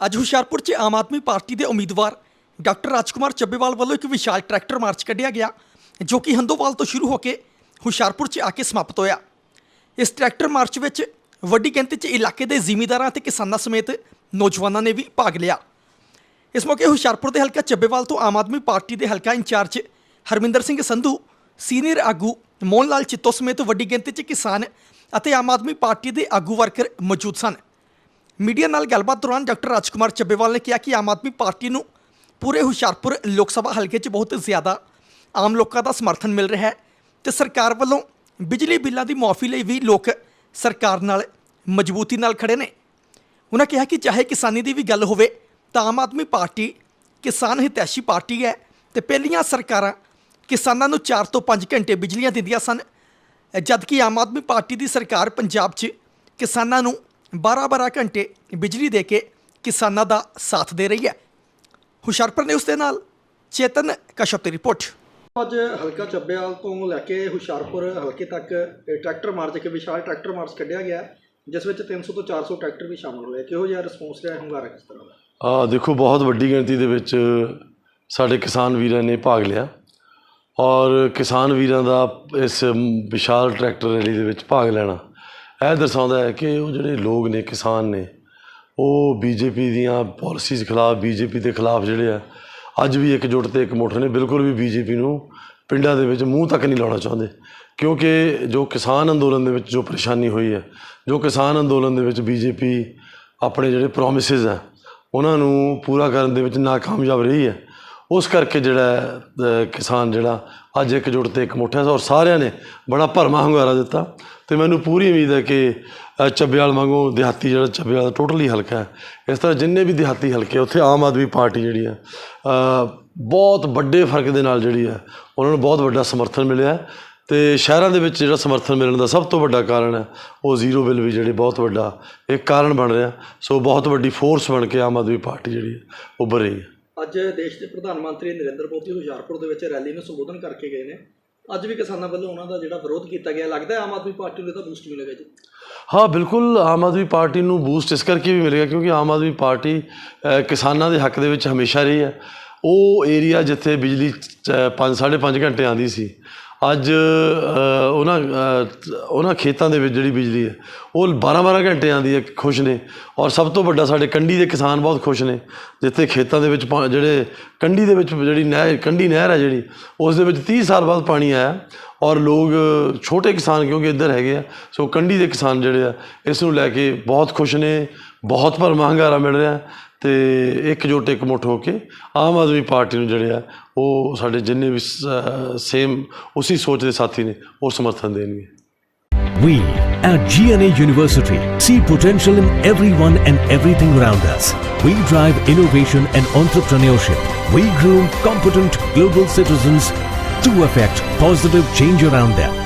ਅੱਜ ਹੁਸ਼ਿਆਰਪੁਰ 'ਚ ਆਮ ਆਦਮੀ ਪਾਰਟੀ ਦੇ ਉਮੀਦਵਾਰ ਡਾਕਟਰ ਰਾਜਕੁਮਾਰ ਚੱਬੇਵਾਲ ਵੱਲੋਂ ਇੱਕ ਵਿਸ਼ਾਲ ਟਰੈਕਟਰ ਮਾਰਚ ਕੱਢਿਆ ਗਿਆ, ਜੋ ਕਿ ਹੰਦੋਵਾਲ ਤੋਂ ਸ਼ੁਰੂ ਹੋ ਕੇ ਹੁਸ਼ਿਆਰਪੁਰ 'ਚ ਆ ਕੇ ਸਮਾਪਤ ਹੋਇਆ। ਇਸ ਟਰੈਕਟਰ ਮਾਰਚ ਵਿੱਚ ਵੱਡੀ ਗਿਣਤੀ 'ਚ ਇਲਾਕੇ ਦੇ ਜ਼ਿਮੀਂਦਾਰਾਂ ਅਤੇ ਕਿਸਾਨਾਂ ਸਮੇਤ ਨੌਜਵਾਨਾਂ ਨੇ ਵੀ ਭਾਗ ਲਿਆ। ਇਸ ਮੌਕੇ ਹੁਸ਼ਿਆਰਪੁਰ ਦੇ ਹਲਕਾ ਚੱਬੇਵਾਲ ਤੋਂ ਆਮ ਆਦਮੀ ਪਾਰਟੀ ਦੇ ਹਲਕਾ ਇੰਚਾਰਜ ਹਰਮਿੰਦਰ ਸਿੰਘ ਸੰਧੂ, ਸੀਨੀਅਰ ਆਗੂ ਮੋਹਨ ਲਾਲ ਚਿੱਤੋ ਸਮੇਤ ਵੱਡੀ ਗਿਣਤੀ 'ਚ ਕਿਸਾਨ ਅਤੇ ਆਮ ਆਦਮੀ ਪਾਰਟੀ ਦੇ ਆਗੂ ਵਰਕਰ ਮੌਜੂਦ ਸਨ। ਮੀਡੀਆ ਨਾਲ ਗੱਲਬਾਤ ਦੌਰਾਨ ਡਾਕਟਰ ਰਾਜਕੁਮਾਰ ਚੱਬੇਵਾਲ ਨੇ ਕਿਹਾ ਕਿ ਆਮ ਆਦਮੀ ਪਾਰਟੀ ਨੂੰ ਪੂਰੇ ਹੁਸ਼ਿਆਰਪੁਰ ਲੋਕ ਸਭਾ ਹਲਕੇ 'ਚ ਬਹੁਤ ਜ਼ਿਆਦਾ ਆਮ ਲੋਕਾਂ ਦਾ ਸਮਰਥਨ ਮਿਲ ਰਿਹਾ ਹੈ ਤੇ ਸਰਕਾਰ ਵੱਲੋਂ ਬਿਜਲੀ ਬਿੱਲਾਂ ਦੀ ਮੁਆਫੀ ਲਈ ਵੀ ਲੋਕ ਸਰਕਾਰ ਨਾਲ ਮਜ਼ਬੂਤੀ ਨਾਲ ਖੜੇ ਨੇ। ਉਹਨਾਂ ਕਿਹਾ ਕਿ ਚਾਹੇ ਕਿਸਾਨੀ ਦੀ ਵੀ ਗੱਲ ਹੋਵੇ ਤਾਂ ਆਮ ਆਦਮੀ ਪਾਰਟੀ ਕਿਸਾਨ ਹਿਤੈਸ਼ੀ ਪਾਰਟੀ ਹੈ ਤੇ ਪਹਿਲੀਆਂ ਸਰਕਾਰਾਂ ਕਿਸਾਨਾਂ ਨੂੰ 4 ਤੋਂ 5 ਘੰਟੇ ਬਿਜਲੀਆਂ ਦਿੰਦੀਆਂ ਸਨ, ਜਦਕਿ ਆਮ ਆਦਮੀ ਪਾਰਟੀ ਦੀ ਸਰਕਾਰ ਪੰਜਾਬ 'ਚ ਕਿਸਾਨਾਂ ਨੂੰ 12-12 ਘੰਟੇ ਬਿਜਲੀ ਦੇ ਕੇ ਕਿਸਾਨਾਂ ਦਾ ਸਾਥ ਦੇ ਰਹੀ ਹੈ। ਹੁਸ਼ਿਆਰਪੁਰ ਨੇ ਉਸ ਦੇ ਨਾਲ ਚੇਤਨ ਕਸ਼ਪ ਦੀ ਰਿਪੋਰਟ। ਅੱਜ ਹਲਕਾ ਚੱਬੇਵਾਲ ਤੋਂ ਲੈ ਕੇ ਹੁਸ਼ਿਆਰਪੁਰ ਹਲਕੇ ਤੱਕ ਟਰੈਕਟਰ ਮਾਰਚ ਇੱਕ ਵਿਸ਼ਾਲ ਟਰੈਕਟਰ ਮਾਰਚ ਕੱਢਿਆ ਗਿਆ ਜਿਸ ਵਿੱਚ 300 ਤੋਂ 400 ਟਰੈਕਟਰ ਵੀ ਸ਼ਾਮਲ ਹੋਏ। ਕਿਹੋ ਜਿਹਾ ਰਿਸਪੌਂਸ ਰਿਹਾ ਹੁੰਗਾਰਾ ਕਿਸ ਤਰ੍ਹਾਂ ਦਾ? ਆ ਦੇਖੋ ਬਹੁਤ ਵੱਡੀ ਗਿਣਤੀ ਦੇ ਵਿੱਚ ਸਾਡੇ ਕਿਸਾਨ ਵੀਰਾਂ ਨੇ ਭਾਗ ਲਿਆ। ਔਰ ਕਿਸਾਨ ਵੀਰਾਂ ਦਾ ਇਸ ਵਿਸ਼ਾਲ ਟਰੈਕਟਰ ਰੈਲੀ ਦੇ ਵਿੱਚ ਭਾਗ ਲੈਣਾ। ਇਹ ਦਰਸਾਉਂਦਾ ਹੈ ਕਿ ਉਹ ਜਿਹੜੇ ਲੋਕ ਨੇ, ਕਿਸਾਨ ਨੇ, ਉਹ ਬੀਜੇਪੀ ਦੀਆਂ ਪਾਲਿਸੀਜ਼ ਖਿਲਾਫ, ਬੀਜੇਪੀ ਦੇ ਖਿਲਾਫ ਜਿਹੜੇ ਆ, ਅੱਜ ਵੀ ਇਕਜੁੱਟ ਤੇ ਇਕਮੁੱਠ ਨੇ। ਬਿਲਕੁਲ ਵੀ ਬੀਜੇਪੀ ਨੂੰ ਪਿੰਡਾਂ ਦੇ ਵਿੱਚ ਮੂੰਹ ਤੱਕ ਨਹੀਂ ਲਾਉਣਾ ਚਾਹੁੰਦੇ। ਕਿਉਂਕਿ ਜੋ ਕਿਸਾਨ ਅੰਦੋਲਨ ਦੇ ਵਿੱਚ ਜੋ ਪਰੇਸ਼ਾਨੀ ਹੋਈ ਹੈ, ਜੋ ਕਿਸਾਨ ਅੰਦੋਲਨ ਦੇ ਵਿੱਚ ਬੀਜੇਪੀ ਆਪਣੇ ਜਿਹੜੇ ਪ੍ਰੋਮਿਸਸ ਆ, ਉਹਨਾਂ ਨੂੰ ਪੂਰਾ ਕਰਨ ਦੇ ਵਿੱਚ ਨਾਕਾਮਯਾਬ ਰਹੀ ਹੈ। ਉਸ ਕਰਕੇ ਜਿਹੜਾ ਕਿਸਾਨ ਜਿਹੜਾ ਅੱਜ ਇਕਜੁੱਟ ਤੇ ਇੱਕ ਮੁੱਠਿਆ ਸੀ ਔਰ ਸਾਰਿਆਂ ਨੇ ਬੜਾ ਭਰਮਾ ਹੁੰਗਾਰਾ ਦਿੱਤਾ। ਤੇ ਮੈਨੂੰ ਪੂਰੀ ਉਮੀਦ ਹੈ ਕਿ ਅਹ, ਚੱਬੇਵਾਲ ਵਾਂਗੂ ਦਿਹਾਤੀ ਜਿਹੜਾ ਚੱਬਿਆਲ ਦਾ ਟੋਟਲੀ ਹਲਕਾ ਹੈ ਇਸ ਤਰ੍ਹਾਂ ਜਿੰਨੇ ਵੀ ਦਿਹਾਤੀ ਹਲਕੇ ਉੱਥੇ ਆਮ ਆਦਮੀ ਪਾਰਟੀ ਜਿਹੜੀ ਹੈ ਬਹੁਤ ਵੱਡੇ ਫ਼ਰਕ ਦੇ ਨਾਲ ਜਿਹੜੀ ਹੈ ਉਹਨਾਂ ਨੂੰ ਬਹੁਤ ਵੱਡਾ ਸਮਰਥਨ ਮਿਲਿਆ। ਹੈ ਤੇ ਸ਼ਹਿਰਾਂ ਦੇ ਵਿੱਚ ਜਿਹੜਾ ਸਮਰਥਨ ਮਿਲਣ ਦਾ ਸਭ ਤੋਂ ਵੱਡਾ ਕਾਰਨ ਹੈ ਉਹ ਜ਼ੀਰੋ ਬਿੱਲ ਵੀ ਜਿਹੜੇ ਬਹੁਤ ਵੱਡਾ ਇੱਕ ਕਾਰਨ ਬਣ ਰਿਹਾ। ਸੋ ਬਹੁਤ ਵੱਡੀ ਫੋਰਸ ਬਣ ਕੇ ਆਮ ਆਦਮੀ ਪਾਰਟੀ ਜਿਹੜੀ ਹੈ ਉੱਭਰ ਰਹੀ ਹੈ। ਅੱਜ ਦੇਸ਼ ਦੇ ਪ੍ਰਧਾਨ ਮੰਤਰੀ ਨਰਿੰਦਰ ਮੋਦੀ ਹੁਸ਼ਿਆਰਪੁਰ ਦੇ ਵਿੱਚ ਰੈਲੀ ਨੂੰ ਸੰਬੋਧਨ ਕਰਕੇ ਗਏ ਨੇ। ਅੱਜ ਵੀ ਕਿਸਾਨਾਂ ਵੱਲੋਂ ਉਹਨਾਂ ਦਾ ਜਿਹੜਾ ਵਿਰੋਧ ਕੀਤਾ ਗਿਆ, ਲੱਗਦਾ ਆਮ ਆਦਮੀ ਪਾਰਟੀ ਨੂੰ ਇਹਦਾ ਬੂਸਟ ਮਿਲੇਗਾ ਜੀ? ਹਾਂ, ਬਿਲਕੁਲ ਆਮ ਆਦਮੀ ਪਾਰਟੀ ਨੂੰ ਬੂਸਟ ਇਸ ਕਰਕੇ ਵੀ ਮਿਲੇਗਾ ਕਿਉਂਕਿ ਆਮ ਆਦਮੀ ਪਾਰਟੀ ਕਿਸਾਨਾਂ ਦੇ ਹੱਕ ਦੇ ਵਿੱਚ ਹਮੇਸ਼ਾ ਰਹੀ ਹੈ। ਉਹ ਏਰੀਆ ਜਿੱਥੇ ਬਿਜਲੀ 5 5.5 ਘੰਟੇ ਆਂਦੀ ਸੀ ਅੱਜ ਉਹਨਾਂ ਉਹਨਾਂ ਖੇਤਾਂ ਦੇ ਵਿੱਚ ਜਿਹੜੀ ਬਿਜਲੀ ਹੈ, ਉਹ 12-12 ਘੰਟੇ ਆਉਂਦੀ ਹੈ, ਖੁਸ਼ ਨੇ। ਔਰ ਸਭ ਤੋਂ ਵੱਡਾ ਸਾਡੇ ਕੰਢੀ ਦੇ ਕਿਸਾਨ ਬਹੁਤ ਖੁਸ਼ ਨੇ, ਜਿੱਥੇ ਖੇਤਾਂ ਦੇ ਵਿੱਚ ਪਾ- ਜਿਹੜੇ ਕੰਢੀ ਦੇ ਵਿੱਚ ਜਿਹੜੀ ਨਹਿਰ ਕੰਢੀ ਨਹਿਰ ਹੈ ਜਿਹੜੀ, ਉਸ ਦੇ ਵਿੱਚ 30 ਸਾਲ ਬਾਅਦ ਪਾਣੀ ਆਇਆ। ਔਰ ਲੋਕ ਛੋਟੇ ਕਿਸਾਨ ਕਿਉਂਕਿ ਇੱਧਰ ਹੈਗੇ ਆ, ਸੋ ਕੰਢੀ ਦੇ ਕਿਸਾਨ ਜਿਹੜੇ ਆ, ਇਸ ਨੂੰ ਲੈ ਕੇ ਬਹੁਤ ਖੁਸ਼ ਨੇ, ਬਹੁਤ ਭਰਮਾ ਮਹਿੰਗਾਰਾ ਮਿਲ ਰਿਹਾ। ਤੇ ਇਕਜੁੱਟ ਇਕਮੁੱਠ ਹੋ ਕੇ ਆਮ ਆਦਮੀ ਪਾਰਟੀ ਨੂੰ ਜਿਹੜੇ ਆ ਉਹ ਸਾਡੇ ਜਿੰਨੇ ਵੀ ਸੇਮ ਉਸੇ ਸੋਚ ਦੇ ਸਾਥੀ ਨੇ ਉਹ ਸਮਰਥਨ ਦੇਣਗੇ We at GNA University see potential in everyone and everything around us. We drive innovation and entrepreneurship. We groom competent global citizens to affect positive change around them.